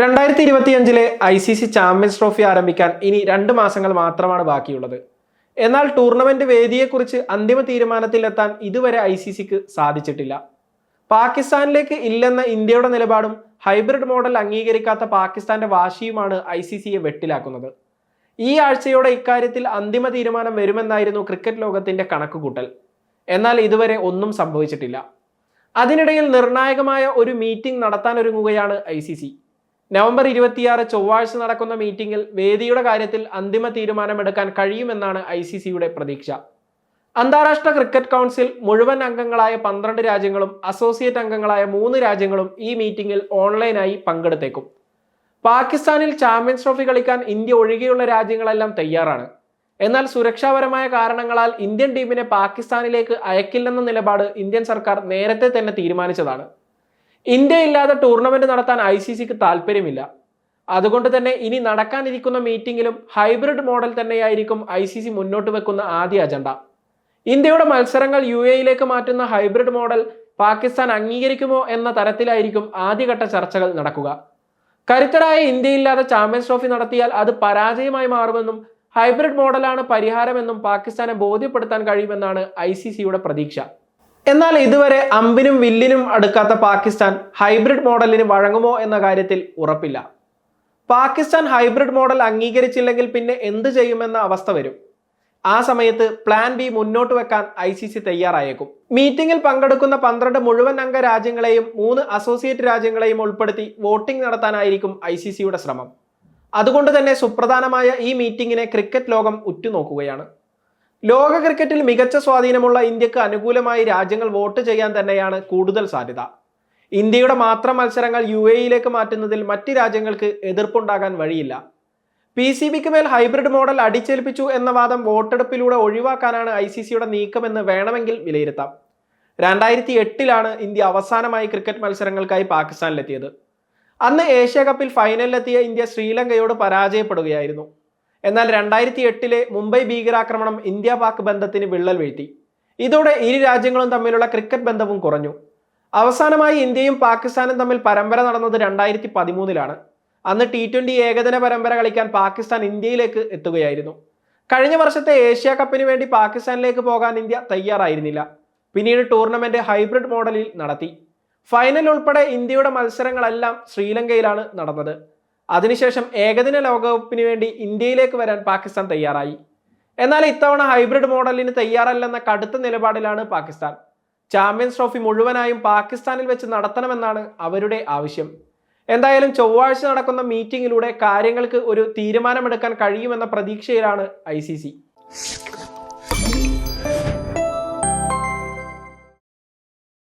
രണ്ടായിരത്തി ഇരുപത്തിയഞ്ചിലെ I C C champions trophy ആരംഭിക്കാൻ ഇനി രണ്ട് മാസങ്ങൾ മാത്രമാണ് ബാക്കിയുള്ളത്. എന്നാൽ ടൂർണമെന്റ് വേദിയെക്കുറിച്ച് അന്തിമ തീരുമാനത്തിലെത്താൻ ഇതുവരെ ഐ സി സിക്ക് സാധിച്ചിട്ടില്ല. പാകിസ്ഥാനിലേക്ക് ഇല്ലെന്ന ഇന്ത്യയുടെ നിലപാടും ഹൈബ്രിഡ് മോഡൽ അംഗീകരിക്കാത്ത പാകിസ്ഥാന്റെ വാശിയുമാണ് ഐ സി സിയെ വെട്ടിലാക്കുന്നത്. ഈ ആഴ്ചയോടെ ഇക്കാര്യത്തിൽ അന്തിമ തീരുമാനം വരുമെന്നായിരുന്നു ക്രിക്കറ്റ് ലോകത്തിന്റെ കണക്കുകൂട്ടൽ. എന്നാൽ ഇതുവരെ ഒന്നും സംഭവിച്ചിട്ടില്ല. അതിനിടയിൽ നിർണായകമായ ഒരു മീറ്റിംഗ് നടത്താനൊരുങ്ങുകയാണ് ഐ സി സി. നവംബർ ഇരുപത്തിയാറ് ചൊവ്വാഴ്ച നടക്കുന്ന മീറ്റിംഗിൽ വേദിയുടെ കാര്യത്തിൽ അന്തിമ തീരുമാനമെടുക്കാൻ കഴിയുമെന്നാണ് ഐ സി സിയുടെ പ്രതീക്ഷ. അന്താരാഷ്ട്ര ക്രിക്കറ്റ് കൗൺസിൽ മുഴുവൻ അംഗങ്ങളായ പന്ത്രണ്ട് രാജ്യങ്ങളും അസോസിയേറ്റ് അംഗങ്ങളായ മൂന്ന് രാജ്യങ്ങളും ഈ മീറ്റിംഗിൽ ഓൺലൈനായി പങ്കെടുത്തേക്കും. പാകിസ്ഥാനിൽ ചാമ്പ്യൻസ് ട്രോഫി കളിക്കാൻ ഇന്ത്യ ഒഴികെയുള്ള രാജ്യങ്ങളെല്ലാം തയ്യാറാണ്. എന്നാൽ സുരക്ഷാപരമായ കാരണങ്ങളാൽ ഇന്ത്യൻ ടീമിനെ പാകിസ്ഥാനിലേക്ക് അയക്കില്ലെന്ന നിലപാട് ഇന്ത്യൻ സർക്കാർ നേരത്തെ തന്നെ തീരുമാനിച്ചതാണ്. ഇന്ത്യ ഇല്ലാതെ ടൂർണമെന്റ് നടത്താൻ ഐ സി സിക്ക് താല്പര്യമില്ല. അതുകൊണ്ട് തന്നെ ഇനി നടക്കാനിരിക്കുന്ന മീറ്റിംഗിലും ഹൈബ്രിഡ് മോഡൽ തന്നെയായിരിക്കും ഐ സി സി മുന്നോട്ട് വെക്കുന്ന ആദ്യ അജണ്ട ഇന്ത്യയുടെ മത്സരങ്ങൾ യു എയിലേക്ക് മാറ്റുന്ന ഹൈബ്രിഡ് മോഡൽ പാകിസ്ഥാൻ അംഗീകരിക്കുമോ എന്ന തരത്തിലായിരിക്കും ആദ്യഘട്ട ചർച്ചകൾ നടക്കുക. കരുത്തരായ ഇന്ത്യയില്ലാതെ ചാമ്പ്യൻസ് ട്രോഫി നടത്തിയാൽ അത് പരാജയമായി മാറുമെന്നും ഹൈബ്രിഡ് മോഡലാണ് പരിഹാരമെന്നും പാകിസ്ഥാനെ ബോധ്യപ്പെടുത്താൻ കഴിയുമെന്നാണ് ഐ സി സിയുടെ പ്രതീക്ഷ. എന്നാൽ ഇതുവരെ അമ്പിനും വില്ലിനും അടുക്കാത്ത പാകിസ്ഥാൻ ഹൈബ്രിഡ് മോഡലിന് വഴങ്ങുമോ എന്ന കാര്യത്തിൽ ഉറപ്പില്ല. പാകിസ്ഥാൻ ഹൈബ്രിഡ് മോഡൽ അംഗീകരിച്ചില്ലെങ്കിൽ പിന്നെ എന്ത് ചെയ്യുമെന്ന അവസ്ഥ വരും. ആ സമയത്ത് പ്ലാൻ ബി മുന്നോട്ട് വെക്കാൻ ഐ സി സി തയ്യാറായേക്കും. മീറ്റിംഗിൽ പങ്കെടുക്കുന്ന പന്ത്രണ്ട് മുഴുവൻ അംഗ രാജ്യങ്ങളെയും മൂന്ന് അസോസിയേറ്റ് രാജ്യങ്ങളെയും ഉൾപ്പെടുത്തി വോട്ടിംഗ് നടത്താനായിരിക്കും ഐ സി സിയുടെ ശ്രമം. അതുകൊണ്ട് തന്നെ സുപ്രധാനമായ ഈ മീറ്റിംഗിനെ ക്രിക്കറ്റ് ലോകം ഉറ്റുനോക്കുകയാണ്. ലോക ക്രിക്കറ്റിൽ മികച്ച സ്വാധീനമുള്ള ഇന്ത്യയ്ക്ക് അനുകൂലമായി രാജ്യങ്ങൾ വോട്ട് ചെയ്യാൻ തന്നെയാണ് കൂടുതൽ സാധ്യത. ഇന്ത്യയുടെ മാത്രം മത്സരങ്ങൾ യു എയിലേക്ക് മാറ്റുന്നതിൽ മറ്റ് രാജ്യങ്ങൾക്ക് എതിർപ്പുണ്ടാകാൻ വഴിയില്ല. പി സി ബിക്ക് മേൽ ഹൈബ്രിഡ് മോഡൽ അടിച്ചേൽപ്പിച്ചു എന്ന വാദം വോട്ടെടുപ്പിലൂടെ ഒഴിവാക്കാനാണ് ഐ സി സിയുടെ നീക്കമെന്ന് വേണമെങ്കിൽ വിലയിരുത്താം. രണ്ടായിരത്തി എട്ടിലാണ് ഇന്ത്യ അവസാനമായി ക്രിക്കറ്റ് മത്സരങ്ങൾക്കായി പാകിസ്ഥാനിലെത്തിയത്. അന്ന് ഏഷ്യ കപ്പിൽ ഫൈനലിലെത്തിയ ഇന്ത്യ ശ്രീലങ്കയോട് പരാജയപ്പെടുകയായിരുന്നു. എന്നാൽ രണ്ടായിരത്തി എട്ടിലെ മുംബൈ ഭീകരാക്രമണം ഇന്ത്യ പാക് ബന്ധത്തിന് വിള്ളൽ വീഴ്ത്തി. ഇതോടെ ഇരു രാജ്യങ്ങളും തമ്മിലുള്ള ക്രിക്കറ്റ് ബന്ധവും കുറഞ്ഞു. അവസാനമായി ഇന്ത്യയും പാകിസ്ഥാനും തമ്മിൽ പരമ്പര നടന്നത് രണ്ടായിരത്തി പതിമൂന്നിലാണ് അന്ന് ടി ട്വന്റി ഏകദിന പരമ്പര കളിക്കാൻ പാകിസ്ഥാൻ ഇന്ത്യയിലേക്ക് എത്തുകയായിരുന്നു. കഴിഞ്ഞ വർഷത്തെ ഏഷ്യ കപ്പിന് വേണ്ടി പാകിസ്ഥാനിലേക്ക് പോകാൻ ഇന്ത്യ തയ്യാറായിരുന്നില്ല. പിന്നീട് ടൂർണമെന്റ് ഹൈബ്രിഡ് മോഡലിൽ നടത്തി. ഫൈനൽ ഉൾപ്പെടെ ഇന്ത്യയുടെ മത്സരങ്ങളെല്ലാം ശ്രീലങ്കയിലാണ് നടന്നത്. അതിനുശേഷം ഏകദിന ലോകകപ്പിന് വേണ്ടി ഇന്ത്യയിലേക്ക് വരാൻ പാകിസ്ഥാൻ തയ്യാറായി. എന്നാൽ ഇത്തവണ ഹൈബ്രിഡ് മോഡലിന് തയ്യാറല്ലെന്ന കടുത്ത നിലപാടിലാണ് പാകിസ്ഥാൻ. ചാമ്പ്യൻസ് ട്രോഫി മുഴുവനായും പാകിസ്ഥാനിൽ വെച്ച് നടത്തണമെന്നാണ് അവരുടെ ആവശ്യം. എന്തായാലും ചൊവ്വാഴ്ച നടക്കുന്ന മീറ്റിംഗിലൂടെ കാര്യങ്ങൾക്ക് ഒരു തീരുമാനമെടുക്കാൻ കഴിയുമെന്ന പ്രതീക്ഷയിലാണ് ഐ